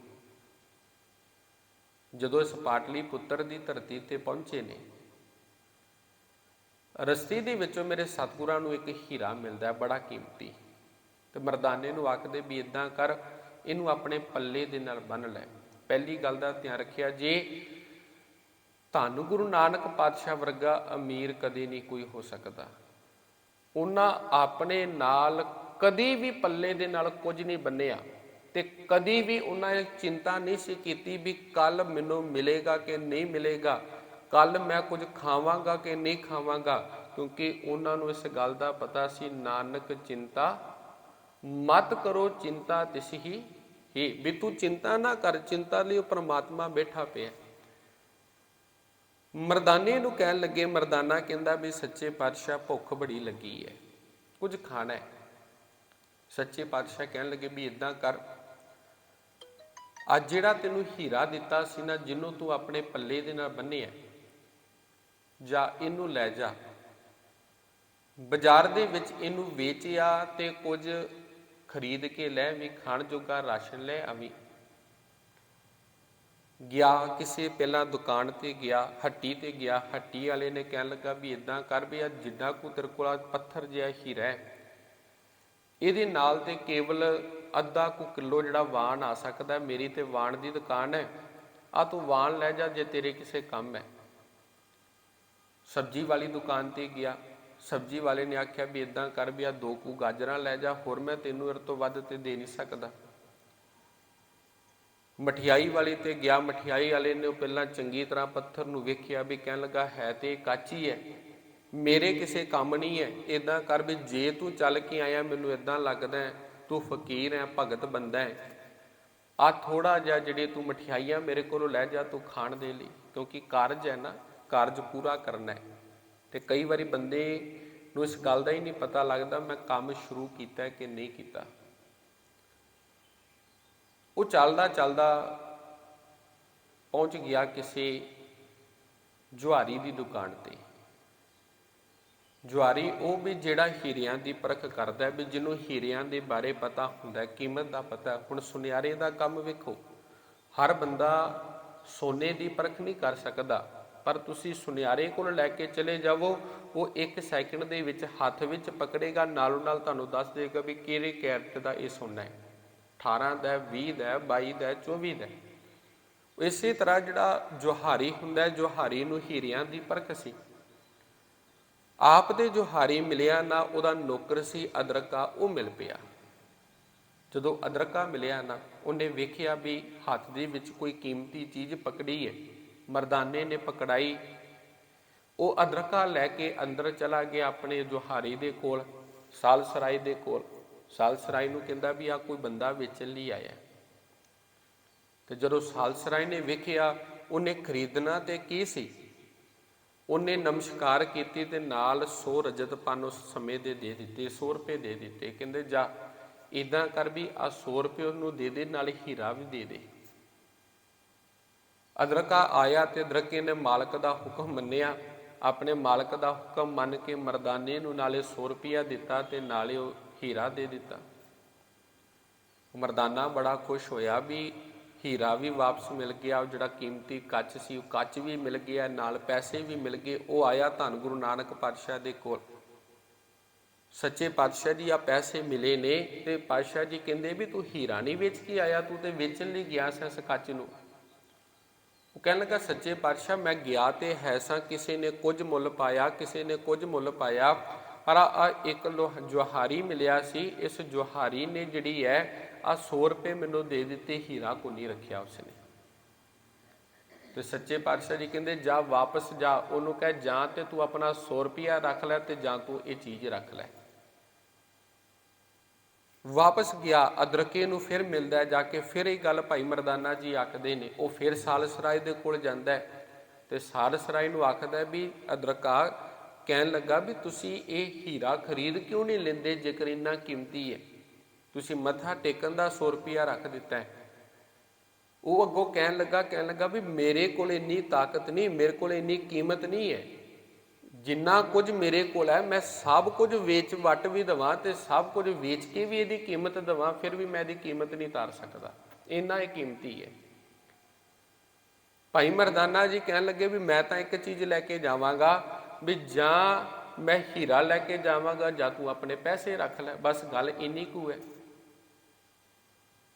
S1: ਜਦੋਂ ਇਸ ਪਾਟਲੀ ਪੁੱਤਰ ਦੀ ਧਰਤੀ ਤੇ ਪਹੁੰਚੇ ਨੇ, ਰਸਤੀ ਦੇ ਵਿੱਚੋਂ ਮੇਰੇ ਸਤਿਗੁਰਾਂ ਨੂੰ ਇੱਕ ਹੀਰਾ ਮਿਲਦਾ ਬੜਾ ਕੀਮਤੀ। ਤੇ ਮਰਦਾਨੇ ਨੂੰ ਆਖਦੇ ਵੀ ਇਦਾਂ ਕਰ, ਇਹਨੂੰ ਆਪਣੇ ਪੱਲੇ ਦੇ ਨਾਲ ਬੰਨ ਲੈ। ਪਹਿਲੀ ਗੱਲ ਦਾ ਧਿਆਨ ਰੱਖਿਆ, ਜੇ ਧੰਨ ਗੁਰੂ ਨਾਨਕ ਪਾਤਸ਼ਾਹ ਵਰਗਾ ਅਮੀਰ ਕਦੇ ਨਹੀਂ ਕੋਈ ਹੋ ਸਕਦਾ। ਉਹਨਾਂ ਆਪਣੇ ਨਾਲ ਕਦੀ ਵੀ ਪੱਲੇ ਦੇ ਨਾਲ ਕੁਝ ਨਹੀਂ ਬੰਨਿਆ। ਤੇ ਕਦੀ ਵੀ ਉਹਨਾਂ ਨੇ ਚਿੰਤਾ ਨਹੀਂ ਸੀ ਕੀਤੀ ਵੀ ਕੱਲ ਮੈਨੂੰ ਮਿਲੇਗਾ ਕਿ ਨਹੀਂ ਮਿਲੇਗਾ, ਕੱਲ ਮੈਂ ਕੁਝ ਖਾਵਾਂਗਾ ਕਿ ਨਹੀਂ ਖਾਵਾਂਗਾ, ਕਿਉਂਕਿ ਉਹਨਾਂ ਨੂੰ ਇਸ ਗੱਲ ਦਾ ਪਤਾ ਸੀ, ਨਾਨਕ ਚਿੰਤਾ ਮਤ ਕਰੋ, ਚਿੰਤਾ ਤਿਸ ਹੀ ਹੀ। ਵੀ ਤੂੰ ਚਿੰਤਾ ਨਾ ਕਰ, ਚਿੰਤਾ ਲਈ ਉਹ ਪ੍ਰਮਾਤਮਾ ਬੈਠਾ ਪਿਆ। ਮਰਦਾਨੇ ਨੂੰ ਕਹਿਣ ਲੱਗੇ, ਮਰਦਾਨਾ ਕਹਿੰਦਾ ਵੀ ਸੱਚੇ ਪਾਤਸ਼ਾਹ ਭੁੱਖ ਬੜੀ ਲੱਗੀ ਹੈ, ਕੁਝ ਖਾਣਾ ਹੈ। ਸੱਚੇ ਪਾਤਸ਼ਾਹ ਕਹਿਣ ਲੱਗੇ ਵੀ ਇਦਾਂ ਕਰ ਅੱਜ ਜਿਹੜਾ ਤੈਨੂੰ ਹੀਰਾ ਦਿੱਤਾ ਸੀ ਨਾ, ਜਿਹਨੂੰ ਤੂੰ ਆਪਣੇ ਪੱਲੇ ਦੇ ਨਾਲ ਬੰਨਿਆ ਜਾ ਇਹਨੂੰ ਲੈ ਜਾ। ਬਾਜ਼ਾਰ ਦੇ ਵਿੱਚ ਇਹਨੂੰ ਵੇਚਿਆ ਤੇ ਕੁਝ ਖਰੀਦ ਕੇ ਲੈ ਵੀ, ਖਾਣ ਜੋਗਾ ਰਾਸ਼ਨ ਲੈ ਆਵੀਂ। ਗਿਆ ਕਿਸੇ, ਪਹਿਲਾਂ ਦੁਕਾਨ ਤੇ ਗਿਆ, ਹੱਟੀ ਤੇ ਗਿਆ। ਹੱਟੀ ਵਾਲੇ ਨੇ ਕਹਿਣ ਲੱਗਾ ਵੀ ਇਦਾਂ ਕਰ ਵੀ ਆ ਜਿੱਡਾ ਕੋ ਤੇਰੇ ਕੋਲ ਪੱਥਰ ਜਿਹਾ ਹੀਰਾ ਹੈ। ਇਹਦੇ ਨਾਲ ਤੇ ਕੇਵਲ ਅੱਧਾ ਕੁ ਕਿਲੋ ਜਿਹੜਾ ਵਾਣ ਆ ਸਕਦਾ ਮੇਰੀ ਤੇ ਵਾਣ ਦੀ ਦੁਕਾਨ ਹੈ। ਆ ਤੂੰ ਵਾਣ ਲੈ ਜਾ, ਜੇ ਤੇਰੇ ਕਿਸੇ ਕੰਮ ਹੈ। ਸਬਜੀ ਵਾਲੀ ਦੁਕਾਨ ਤੇ ਗਿਆ। ਸਬਜੀ ਵਾਲੇ ਨੇ ਆਖਿਆ ਵੀ ਇਦਾਂ ਕਰ ਵੀ ਆ ਦੋ ਕੁ ਗਾਜਰਾਂ ਲੈ ਜਾ, ਹੋਰ ਮੈਂ ਤੈਨੂੰ ਇਹ ਤੋਂ ਵੱਧ ਤੇ ਦੇ ਨਹੀਂ ਸਕਦਾ। ਮਠਿਆਈ ਵਾਲੇ ਤੇ ਗਿਆ, ਮਠਿਆਈ ਵਾਲੇ ਨੇ ਉਹ ਪਹਿਲਾਂ ਚੰਗੀ ਤਰ੍ਹਾਂ ਪੱਥਰ ਨੂੰ ਵੇਖਿਆ ਵੀ ਕਹਿਣ ਲੱਗਾ, ਹੈ ਤੇ ਕਾਚੀ ਹੈ। ਮੇਰੇ ਕਿਸੇ ਕੰਮ ਨਹੀਂ ਹੈ ਇਦਾਂ ਕਰ ਵੀ ਜੇ ਤੂੰ ਚੱਲ ਕੇ ਆਇਆ, ਮੈਨੂੰ ਇਦਾਂ ਲੱਗਦਾ ਤੂੰ ਫਕੀਰ ਹੈ, ਭਗਤ ਬੰਦਾ ਹੈ। ਆ ਥੋੜਾ ਜਿਹਾ ਜਿਹੜੇ ਤੂੰ ਮਠਿਆਈਆਂ ਮੇਰੇ ਕੋਲੋਂ ਲੈ ਜਾ, ਤੂੰ ਖਾਣ ਦੇ ਲਈ, ਕਿਉਂਕਿ ਕਾਰਜ ਹੈ ਨਾ, ਕਾਰਜ ਪੂਰਾ ਕਰਨਾ ਹੈ। ਤੇ ਕਈ ਵਾਰੀ ਬੰਦੇ ਨੂੰ ਇਸ ਗੱਲ ਦਾ ਹੀ ਨਹੀਂ ਪਤਾ ਲੱਗਦਾ, ਮੈਂ ਕੰਮ ਸ਼ੁਰੂ ਕੀਤਾ ਕਿ ਨਹੀਂ ਕੀਤਾ। ਉਹ ਚੱਲਦਾ ਚੱਲਦਾ ਪਹੁੰਚ ਗਿਆ ਕਿਸੇ ਜੁਆਰੀ ਦੀ ਦੁਕਾਨ ਤੇ। ਜੁਆਰੀ ਉਹ ਵੀ ਜਿਹੜਾ ਹੀਰਿਆਂ ਦੀ ਪਰਖ ਕਰਦਾ ਵੀ ਜਿਹਨੂੰ ਹੀਰਿਆਂ ਦੇ ਬਾਰੇ ਪਤਾ ਹੁੰਦਾ ਕੀਮਤ ਦਾ ਪਤਾ ਹੁਣ ਸੁਨਿਆਰੇ ਦਾ ਕੰਮ ਵੇਖੋ। ਹਰ ਬੰਦਾ ਸੋਨੇ ਦੀ ਪਰਖ ਨਹੀਂ ਕਰ ਸਕਦਾ ਪਰ ਤੁਸੀਂ ਸੁਨਿਆਰੇ ਕੋਲ ਲੈ ਕੇ ਚਲੇ ਜਾਵੋ ਉਹ 1 ਸੈਕਿੰਡ ਦੇ ਵਿੱਚ ਹੱਥ ਵਿੱਚ ਪਕੜੇਗਾ ਨਾਲੋਂ ਨਾਲ ਤੁਹਾਨੂੰ ਦੱਸ ਦੇਗਾ ਵੀ ਕਿਹੜੇ ਕੈਰਟ ਦਾ ਇਹ ਸੋਨਾ ਹੈ। 18 ਦਾ ਹੈ, 20 ਦਾ ਹੈ, 22 ਦਾ ਹੈ, 24 ਦਾ ਇਸੇ ਤਰ੍ਹਾਂ ਜਿਹੜਾ ਜੋਹਾਰੀ ਹੁੰਦਾ ਹੈ ਜੋਹਾਰੀ ਨੂੰ ਹੀਰਿਆਂ ਦੀ ਪਰਖ ਸੀ। ਆਪ ਦੇ ਜੋਹਾਰੀ ਮਿਲਿਆ ਨਾ ਉਹਦਾ ਨੌਕਰ ਸੀ, ਅਦਰਕਾ ਉਹ ਮਿਲ ਪਿਆ। ਜਦੋਂ ਅਦਰਕਾ ਮਿਲਿਆ ਨਾ, ਉਹਨੇ ਵੇਖਿਆ ਵੀ ਹੱਥ ਦੇ ਵਿੱਚ ਕੋਈ ਕੀਮਤੀ ਚੀਜ਼ ਪਕੜੀ ਹੈ। ਮਰਦਾਨੇ ਨੇ ਪਕੜਾਈ। ਉਹ ਅਦਰਕਾ ਲੈ ਕੇ ਅੰਦਰ ਚਲਾ ਗਿਆ ਆਪਣੇ ਜੋਹਾਰੀ ਦੇ ਕੋਲ ਸਾਲਸਰਾਈ ਦੇ ਕੋਲ। ਸਾਲਸਰਾਈ ਨੂੰ ਕਹਿੰਦਾ ਵੀ ਆ ਕੋਈ ਬੰਦਾ ਵੇਚਣ ਲਈ ਆਇਆ। ਹੈ। ਤੇ ਜਦੋਂ ਸਾਲਸਰਾਈ ਨੇ ਵੇਖਿਆ, ਉਹਨੇ ਖਰੀਦਣਾ ਤੇ ਕੀ ਸੀ? ਉਹਨੇ ਨਮਸਕਾਰ ਕੀਤੀ ਤੇ ਨਾਲ 100 ਰਜਤ ਪਨ ਉਸ ਸਮੇਂ ਦੇ ਦੇ ਦਿੱਤੇ 100 ਰੁਪਏ ਦੇ ਦਿੱਤੇ। ਕਹਿੰਦੇ, ਜਾ ਇਦਾਂ ਕਰ ਵੀ ਆ 100 ਰੁਪਏ ਉਹਨੂੰ ਦੇ ਦੇ, ਨਾਲ ਹੀਰਾ ਵੀ ਦੇ ਦੇ। ਅਦਰਕਾ ਆਇਆ ਤੇ ਅਦਰਕੇ ਨੇ ਮਾਲਕ ਦਾ ਹੁਕਮ ਮੰਨਿਆ। ਆਪਣੇ ਮਾਲਕ ਦਾ ਹੁਕਮ ਮੰਨ ਕੇ ਮਰਦਾਨੇ ਨੂੰ ਨਾਲੇ 100 ਰੁਪਿਆ ਦਿੱਤਾ ਤੇ ਨਾਲੇ ਉਹ ਹੀਰਾ ਦੇ ਦਿੱਤਾ। ਮਰਦਾਨਾ ਬੜਾ ਖੁਸ਼ ਹੋਇਆ ਵੀ ਹੀਰਾ ਵੀ ਵਾਪਸ ਮਿਲ ਗਿਆ, ਉਹ ਜਿਹੜਾ ਕੀਮਤੀ ਕੱਚ ਸੀ, ਉਹ ਕੱਚ ਵੀ ਮਿਲ ਗਿਆ, ਨਾਲ ਪੈਸੇ ਵੀ ਮਿਲ ਗਏ, ਉਹ ਆਇਆ ਧੰਨ ਗੁਰੂ ਨਾਨਕ ਪਾਤਸ਼ਾਹ ਦੇ ਕੋਲ। ਸੱਚੇ ਪਾਤਸ਼ਾਹ ਜੀ ਆ ਪੈਸੇ ਮਿਲੇ ਨੇ ਤੇ ਪਾਤਸ਼ਾਹ ਜੀ ਕਹਿੰਦੇ ਵੀ ਤੂੰ ਹੀਰਾ ਨਹੀਂ ਵੇਚ ਕੇ ਆਇਆ, ਤੂੰ ਤੇ ਵੇਚਣ ਲਈ ਗਿਆ ਸੀ ਇਸ ਕੱਚ ਨੂੰ। ਉਹ ਕਹਿਣ ਲੱਗਾ, ਸੱਚੇ ਪਾਤਸ਼ਾਹ, ਮੈਂ ਗਿਆ ਤੇ ਹੈ ਸਾਂ, ਕਿਸੇ ਨੇ ਕੁਝ ਮੁੱਲ ਪਾਇਆ, ਕਿਸੇ ਨੇ ਕੁਝ ਮੁੱਲ ਪਾਇਆ, ਪਰ ਆ ਇੱਕ ਲੋਹ ਜੁਹਾਰੀ ਮਿਲਿਆ ਸੀ, ਇਸ ਜੁਹਾਰੀ ਨੇ ਜਿਹੜੀ ਹੈ ਆ 100 ਰੁਪਏ ਮੈਨੂੰ ਦੇ ਦਿੱਤੇ, ਹੀਰਾ ਕੋ ਨਹੀਂ ਰੱਖਿਆ ਉਸਨੇ। ਤੇ ਸੱਚੇ ਪਾਤਸ਼ਾਹ ਜੀ ਕਹਿੰਦੇ, ਜਾ ਵਾਪਸ ਜਾ। ਉਹਨੂੰ ਕਹਿ, ਜਾਂ ਤੇ ਤੂੰ ਆਪਣਾ 100 ਰੁਪਿਆ ਰੱਖ ਲੈ ਤੇ ਜਾਂ ਤੂੰ ਇਹ ਚੀਜ਼ ਰੱਖ ਲੈ। ਵਾਪਸ ਗਿਆ, ਅਦਰਕੇ ਨੂੰ ਫਿਰ ਮਿਲਦਾ ਜਾ ਕੇ, ਫਿਰ ਇਹ ਗੱਲ ਭਾਈ ਮਰਦਾਨਾ ਜੀ ਆਖਦੇ ਨੇ, ਉਹ ਫਿਰ ਸਾਲਸਰਾਏ ਦੇ ਕੋਲ ਜਾਂਦਾ ਹੈ। ਤੇ ਸਾਲਸਰਾਏ ਨੂੰ ਆਖਦਾ ਵੀ, ਅਦਰਕਾ, ਕਹਿਣ ਲੱਗਾ ਵੀ ਤੁਸੀਂ ਇਹ ਹੀਰਾ ਖਰੀਦ ਕਿਉਂ ਨਹੀਂ ਲੈਂਦੇ, ਜੇਕਰ ਇੰਨਾ ਕੀਮਤੀ ਹੈ? ਤੁਸੀਂ ਮੱਥਾ ਟੇਕਣ ਦਾ 100 ਰੁਪਿਆ ਰੱਖ ਦਿੱਤਾ ਹੈ। ਉਹ ਅੱਗੋਂ ਕਹਿਣ ਲੱਗਾ ਕਹਿਣ ਲੱਗਾ ਵੀ ਮੇਰੇ ਕੋਲ ਇੰਨੀ ਤਾਕਤ ਨਹੀਂ, ਮੇਰੇ ਕੋਲ ਇੰਨੀ ਕੀਮਤ ਨਹੀਂ ਹੈ। ਜਿੰਨਾ ਕੁਝ ਮੇਰੇ ਕੋਲ ਹੈ, ਮੈਂ ਸਭ ਕੁਝ ਵੇਚ, ਵਟ ਵੀ ਦਵਾਂ ਤੇ ਸਭ ਕੁਝ ਵੇਚ ਕੇ ਵੀ ਇਹਦੀ ਕੀਮਤ ਦਵਾਂ, ਫਿਰ ਵੀ ਮੈਂ ਇਹਦੀ ਕੀਮਤ ਨਹੀਂ ਤਾਰ ਸਕਦਾ। ਇੰਨਾ ਇਹ ਕੀਮਤੀ ਹੈ। ਭਾਈ ਮਰਦਾਨਾ ਜੀ ਕਹਿਣ ਲੱਗੇ ਵੀ ਮੈਂ ਤਾਂ ਇੱਕ ਚੀਜ਼ ਲੈ ਕੇ ਜਾਵਾਂਗਾ ਵੀ ਜਾਂ ਮੈਂ ਹੀਰਾ ਲੈ ਕੇ ਜਾਵਾਂਗਾ ਜਾਂ ਤੂੰ ਆਪਣੇ ਪੈਸੇ ਰੱਖ ਲੈ, ਬਸ ਗੱਲ ਇੰਨੀ ਕੁ ਹੈ।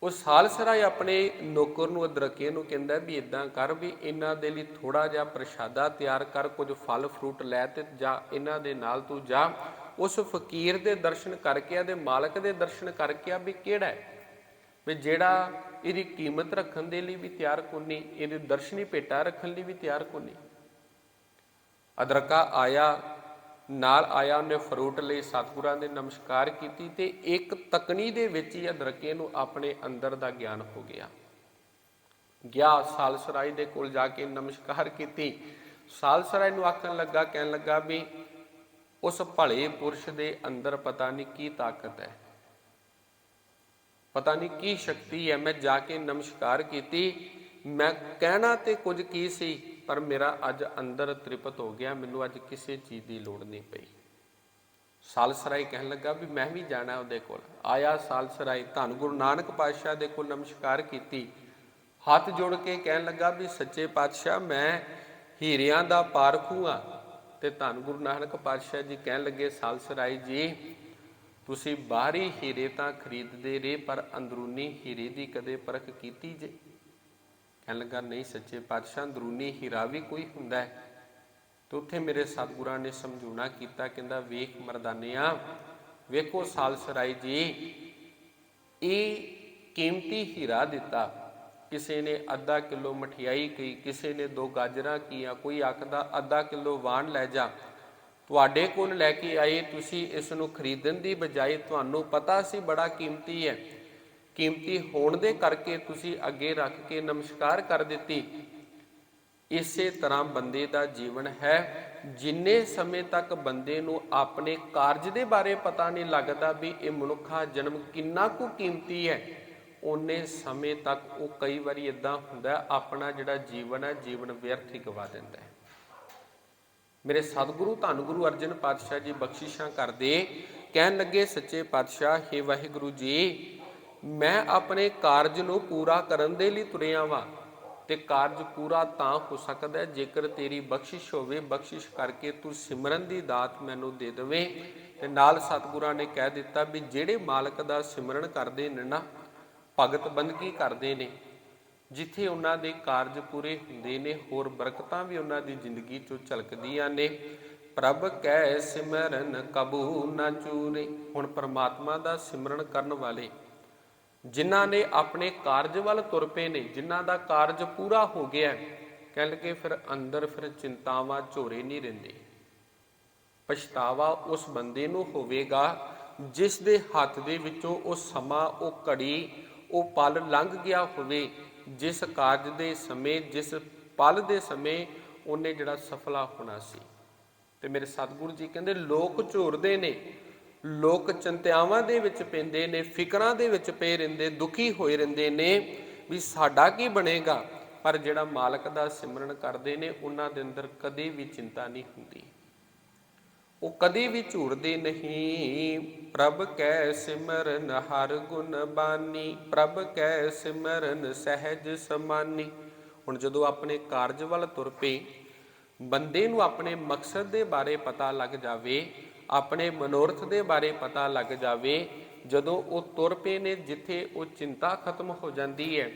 S1: ਉਹ ਸਾਲਸਰਾ ਆਪਣੇ ਨੌਕਰ ਨੂੰ, ਅਦਰਕੇ ਨੂੰ ਕਹਿੰਦਾ ਵੀ ਇਦਾਂ ਕਰ ਵੀ ਇਹਨਾਂ ਦੇ ਲਈ ਥੋੜਾ ਜਿਹਾ ਪ੍ਰਸ਼ਾਦਾ ਤਿਆਰ ਕਰ, ਕੁਝ ਫਲ, ਫਰੂਟ ਲੈ ਤੇ ਜਾ, ਇਹਨਾਂ ਦੇ ਨਾਲ ਤੂੰ ਜਾ। ਉਸ ਫਕੀਰ ਦੇ ਦਰਸ਼ਨ ਕਰਕੇ ਆ ਦੇ ਮਾਲਕ ਦੇ ਦਰਸ਼ਨ ਕਰਕੇ ਆ ਵੀ ਕਿਹੜਾ ਹੈ? ਵੀ ਜਿਹੜਾ ਇਹਦੀ ਕੀਮਤ ਰੱਖਣ ਦੇ ਲਈ ਵੀ ਤਿਆਰ ਕੋਨੀ, ਇਹਦੇ ਦਰਸ਼ਨੀ ਭੇਟਾ ਰੱਖਣ ਲਈ ਵੀ ਤਿਆਰ ਕੋਨੀ। ਅਦਰਕਾ ਆਇਆ ਨਾਲ ਆਇਆ, ਉਹਨੇ ਫਰੂਟ ਲਈ ਸਤਿਗੁਰਾਂ ਦੇ ਨਮਸਕਾਰ ਕੀਤੀ ਤੇ ਇੱਕ ਤਕਨੀ ਦੇ ਵਿੱਚ ਹੀ ਅਦਰਕੇ ਨੂੰ ਆਪਣੇ ਅੰਦਰ ਦਾ ਗਿਆਨ ਹੋ ਗਿਆ। ਗਿਆ ਸਾਲਸਰਾਈ ਦੇ ਕੋਲ ਜਾ ਕੇ ਨਮਸਕਾਰ ਕੀਤੀ। ਸਾਲਸਰਾਈ ਨੂੰ ਆਖਣ ਲੱਗਾ, ਕਹਿਣ ਲੱਗਾ ਵੀ ਉਸ ਭਲੇ ਪੁਰਸ਼ ਦੇ ਅੰਦਰ ਪਤਾ ਨਹੀਂ ਕੀ ਤਾਕਤ ਹੈ। ਪਤਾ ਨਹੀਂ ਕੀ ਸ਼ਕਤੀ ਹੈ। ਮੈਂ ਜਾ ਕੇ ਨਮਸਕਾਰ ਕੀਤੀ। ਮੈਂ ਕਹਿਣਾ ਤੇ ਕੁਝ ਕੀ ਸੀ? ਪਰ ਮੇਰਾ ਅੱਜ ਅੰਦਰ ਤ੍ਰਿਪਤ ਹੋ ਗਿਆ, ਮੈਨੂੰ ਅੱਜ ਕਿਸੇ ਚੀਜ਼ ਦੀ ਲੋੜ ਨਹੀਂ ਪਈ। ਸਾਲਸਰਾਈ ਕਹਿਣ ਲੱਗਾ ਵੀ ਮੈਂ ਵੀ ਜਾਣਾ ਉਹਦੇ ਕੋਲ। ਆਇਆ ਸਾਲਸਰਾਈ, ਧੰਨ ਗੁਰੂ ਨਾਨਕ ਪਾਤਸ਼ਾਹ ਦੇ ਕੋਲ ਨਮਸਕਾਰ ਕੀਤੀ। ਹੱਥ ਜੋੜ ਕੇ ਕਹਿਣ ਲੱਗਾ ਵੀ ਸੱਚੇ ਪਾਤਸ਼ਾਹ, ਮੈਂ ਹੀਰਿਆਂ ਦਾ ਪਾਰਖੂ ਆ। ਤੇ ਧੰਨ ਗੁਰੂ ਨਾਨਕ ਪਾਤਸ਼ਾਹ ਜੀ ਕਹਿਣ ਲੱਗੇ, ਸਾਲਸਰਾਈ ਜੀ, ਤੁਸੀਂ ਬਾਹਰੀ ਹੀਰੇ ਤਾਂ ਖਰੀਦਦੇ ਰਹੇ, ਪਰ ਅੰਦਰੂਨੀ ਹੀਰੇ ਦੀ ਕਦੇ ਪਰਖ ਕੀਤੀ ਜੇ? ਕਹਿਣ ਲੱਗਾ, ਨਹੀਂ ਸੱਚੇ ਪਾਤਸ਼ਾਹ, ਅੰਦਰੂਨੀ ਹੀਰਾ ਵੀ ਕੋਈ ਹੁੰਦਾ ਹੈ? ਤੇ ਉੱਥੇ ਮੇਰੇ ਸਤਿਗੁਰਾਂ ਨੇ ਸਮਝਾਉਣਾ ਕੀਤਾ, ਕਹਿੰਦਾ, ਵੇਖ ਮਰਦਾਨਿਆ, ਵੇਖੋ ਸਾਲਸਰਾਈ ਜੀ, ਇਹ ਕੀਮਤੀ ਹੀਰਾ ਦਿੱਤਾ। ਕਿਸੇ ਨੇ ਅੱਧਾ ਕਿਲੋ ਮਠਿਆਈ ਕੀ ਕਿਸੇ ਨੇ ਦੋ ਗਾਜਰਾਂ ਕੀਆਂ, ਕੋਈ ਆਖਦਾ, ਅੱਧਾ ਕਿਲੋ ਵਾਣ ਲੈ ਜਾ। ਤੁਹਾਡੇ ਕੋਲ ਲੈ ਕੇ ਆਏ, ਤੁਸੀਂ ਇਸ ਨੂੰ ਖਰੀਦਣ ਦੀ ਬਜਾਏ ਤੁਹਾਨੂੰ ਪਤਾ ਸੀ ਬੜਾ ਕੀਮਤੀ ਹੈ। ਕੀਮਤੀ ਹੋਣ ਦੇ ਕਰਕੇ ਤੁਸੀਂ ਅੱਗੇ ਰੱਖ ਕੇ ਨਮਸਕਾਰ ਕਰ ਦਿੱਤੀ। ਇਸੇ ਤਰ੍ਹਾਂ ਬੰਦੇ ਦਾ ਜੀਵਨ ਹੈ। ਜਿੰਨੇ ਸਮੇਂ ਤੱਕ ਬੰਦੇ ਨੂੰ ਆਪਣੇ ਕਾਰਜ ਦੇ ਬਾਰੇ ਪਤਾ ਨਹੀਂ ਲੱਗਦਾ ਵੀ ਇਹ ਮਨੁੱਖਾ ਜਨਮ ਕਿੰਨਾ ਕੁ ਕੀਮਤੀ ਹੈ, ਉਹਨੇ ਸਮੇਂ ਤੱਕ ਉਹ ਕਈ ਵਾਰੀ ਇਦਾਂ ਹੁੰਦਾ, ਆਪਣਾ ਜਿਹੜਾ ਜੀਵਨ ਹੈ, ਜੀਵਨ ਵਿਅਰਥ ਹੀ ਗਵਾ ਦਿੰਦਾ ਹੈ। ਮੇਰੇ ਸਤਿਗੁਰੂ ਧੰਨ ਗੁਰੂ ਅਰਜਨ ਪਾਤਸ਼ਾਹ ਜੀ ਬਖਸ਼ਿਸ਼ਾਂ ਕਰਦੇ, ਕਹਿਣ ਲੱਗੇ ਸੱਚੇ ਪਾਤਸ਼ਾਹ, ਹੇ ਵਾਹਿਗੁਰੂ ਜੀ ਮੈਂ ਆਪਣੇ ਕਾਰਜ ਨੂੰ ਪੂਰਾ ਕਰਨ ਦੇ ਲਈ ਤੁਰਿਆ ਵਾਂ ਤੇ ਕਾਰਜ ਪੂਰਾ ਤਾਂ ਹੋ ਸਕਦਾ ਜੇਕਰ ਤੇਰੀ ਬਖਸ਼ਿਸ਼ ਹੋਵੇ, ਬਖਸ਼ਿਸ਼ ਕਰਕੇ ਤੂੰ ਸਿਮਰਨ ਦੀ ਦਾਤ ਮੈਨੂੰ ਦੇ ਦੇਵੇਂ। ਤੇ ਨਾਲ ਸਤਿਗੁਰਾਂ ਨੇ ਕਹਿ ਦਿੱਤਾ ਵੀ ਜਿਹੜੇ ਮਾਲਕ ਦਾ ਸਿਮਰਨ ਕਰਦੇ ਨੇ ਨਾ, ਭਗਤ ਬੰਦਗੀ ਕਰਦੇ ਨੇ, ਜਿੱਥੇ ਉਹਨਾਂ ਦੇ ਕਾਰਜ ਪੂਰੇ ਹੁੰਦੇ ਨੇ, ਹੋਰ ਬਰਕਤਾਂ ਵੀ ਉਹਨਾਂ ਦੀ ਜ਼ਿੰਦਗੀ ਚੋਂ ਝਲਕਦੀਆਂ ਨੇ। ਪ੍ਰਭ ਕੈ ਸਿਮਰਨ ਕਬੂ ਨਾ ਚੂਰੇ, ਹੁਣ ਪਰਮਾਤਮਾ ਦਾ ਸਿਮਰਨ ਕਰਨ ਵਾਲੇ ਜਿਨ੍ਹਾਂ ਨੇ ਆਪਣੇ ਕਾਰਜ ਵੱਲ ਤੁਰ ਪਏ ਨੇ, ਜਿਨ੍ਹਾਂ ਦਾ ਕਾਰਜ ਪੂਰਾ ਹੋ ਗਿਆ ਕਹਿ ਲਗੇ ਫਿਰ ਅੰਦਰ ਫਿਰ ਚਿੰਤਾਵਾਂ ਝੋਰੇ ਨਹੀਂ ਰਹਿੰਦੇ। ਪਛਤਾਵਾ ਉਸ ਬੰਦੇ ਨੂੰ ਹੋਵੇਗਾ ਜਿਸ ਦੇ ਹੱਥ ਦੇ ਵਿੱਚੋਂ ਉਹ ਸਮਾਂ, ਉਹ ਘੜੀ, ਉਹ ਪਲ ਲੰਘ ਗਿਆ ਹੋਵੇ, ਜਿਸ ਕਾਰਜ ਦੇ ਸਮੇਂ, ਜਿਸ ਪਲ ਦੇ ਸਮੇਂ ਉਹਨੇ ਜਿਹੜਾ ਸਫਲਾ ਹੋਣਾ ਸੀ। ਤੇ ਮੇਰੇ ਸਤਿਗੁਰੂ ਜੀ ਕਹਿੰਦੇ, ਲੋਕ ਝੋਰਦੇ ਨੇ ਲੋਕ ਚਿੰਤਾਵਾਂ ਦੇ ਵਿੱਚ ਪੈਂਦੇ ਨੇ, ਫਿਕਰਾਂ ਦੇ ਵਿੱਚ ਪਏ ਰਹਿੰਦੇ, ਦੁਖੀ ਹੋਏ ਰਹਿੰਦੇ ਨੇ ਵੀ ਸਾਡਾ ਕੀ ਬਣੇਗਾ? ਪਰ ਜਿਹੜਾ ਮਾਲਕ ਦਾ ਸਿਮਰਨ ਕਰਦੇ ਨੇ, ਉਹਨਾਂ ਦੇ ਅੰਦਰ ਕਦੇ ਵੀ ਚਿੰਤਾ ਨਹੀਂ ਹੁੰਦੀ। ਉਹ ਕਦੇ ਵੀ ਝੂਰਦੇ ਨਹੀਂ। ਪ੍ਰਭ ਕੈ ਸਿਮਰਨ ਹਰ ਗੁਣ ਬਾਨੀ, ਪ੍ਰਭ ਕੈ ਸਿਮਰਨ ਸਹਿਜ ਸਮਾਨੀ। ਹੁਣ ਜਦੋਂ ਆਪਣੇ ਕਾਰਜ ਵੱਲ ਤੁਰ ਪਏ, ਬੰਦੇ ਨੂੰ ਆਪਣੇ ਮਕਸਦ ਦੇ ਬਾਰੇ ਪਤਾ ਲੱਗ ਜਾਵੇ ਆਪਣੇ ਮਨੋਰਥ ਦੇ ਬਾਰੇ ਪਤਾ ਲੱਗ ਜਾਵੇ। ਜਦੋਂ ਉਹ ਤੁਰ ਪਏ ਨੇ, ਜਿੱਥੇ ਉਹ ਚਿੰਤਾ ਖਤਮ ਹੋ ਜਾਂਦੀ ਹੈ,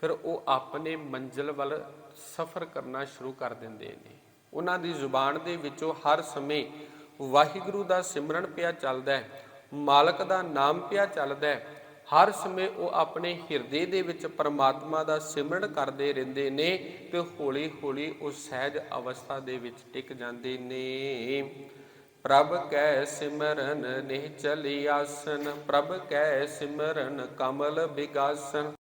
S1: ਫਿਰ ਉਹ ਆਪਣੇ ਮੰਜ਼ਿਲ ਵੱਲ ਸਫ਼ਰ ਕਰਨਾ ਸ਼ੁਰੂ ਕਰ ਦਿੰਦੇ ਨੇ। ਉਹਨਾਂ ਦੀ ਜ਼ੁਬਾਨ ਦੇ ਵਿੱਚੋਂ ਹਰ ਸਮੇਂ ਵਾਹਿਗੁਰੂ ਦਾ ਸਿਮਰਨ ਪਿਆ ਚੱਲਦਾ ਹੈ, ਮਾਲਕ ਦਾ ਨਾਮ ਪਿਆ ਚੱਲਦਾ ਹੈ। ਹਰ ਸਮੇਂ ਉਹ ਆਪਣੇ ਹਿਰਦੇ ਦੇ ਵਿੱਚ ਪਰਮਾਤਮਾ ਦਾ ਸਿਮਰਨ ਕਰਦੇ ਰਹਿੰਦੇ ਨੇ ਤੇ ਹੌਲੀ ਹੌਲੀ ਉਹ ਸਹਿਜ ਅਵਸਥਾ ਦੇ ਵਿੱਚ ਟਿਕ ਜਾਂਦੇ ਨੇ। ਪ੍ਰਭ ਕੈ ਸਿਮਰਨ ਨਿਹ ਚਲੀ ਆਸਨ। ਪ੍ਰਭ ਕੈ ਸਿਮਰਨ ਕਮਲ ਬਿਗਾਸਨ।